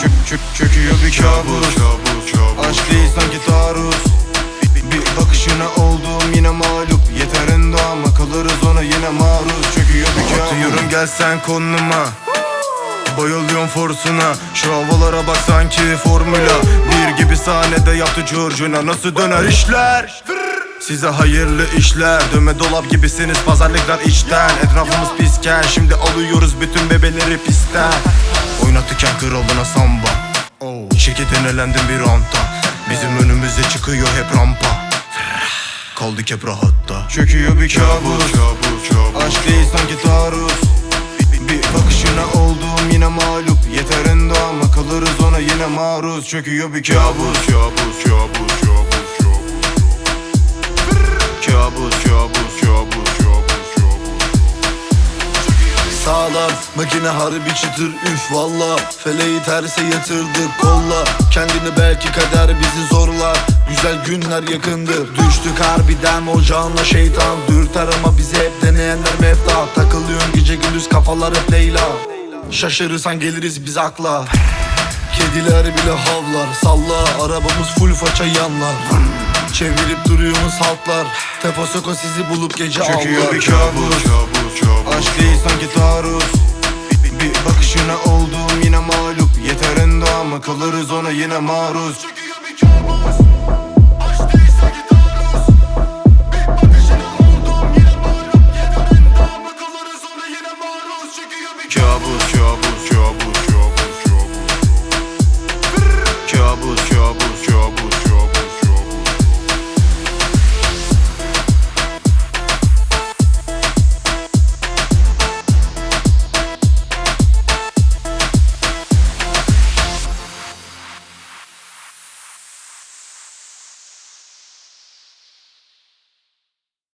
Çök çök çöküyor bir kabus. Aşk değil sanki taarruz. Bir, bakışına olduğum yine mağlup. Yeter endama kalırız ona yine maruz. Çöküyor bir kabus. Atıyorum gelsen konuma. Bayılıyorum forsuna. Şu havalara bak sanki formüla Bir gibi sahnede yaptı George'una Nasıl döner? İşler Size hayırlı işler. Dövme dolap gibisiniz pazarlıklar içten. Etrafımız pisken Şimdi alıyoruz bütün bebeleri pistten. Oynatırken kralına samba. Şirketten elendim bir anta. Bizim önümüze çıkıyor hep rampa. Kaldık hep rahatta. Çöküyor bir kabus. Aşk değil sanki taarruz. Bir, bakışına olduğum yine mağlup. Yeter endama kalırız ona yine maruz. Çöküyor bir Kabus kabus kabus kabus Sağlam. Makine harbi çıtır üf valla. Feleği terse yatırdık kolla. Kendini belki kader bizi zorlar Güzel günler yakındır. Düştük harbiden ocağına şeytan. Dürter ama bizi hep deneyenler mefta. Takılıyorsun gece gündüz kafalar hep Leyla. Şaşırırsan geliriz biz akla. Kediler bile havlar Salla arabamız full faça yanlar. Çevirip duruyorsunuz halklar Tepo soko sizi bulup gece Çöküyor avlar. bir kabus Aşk değil sanki taarruz. Bir, bakışına olduğum yine mağlup. Yeter endama kalırız ona yine maruz. Çöküyor bir kabus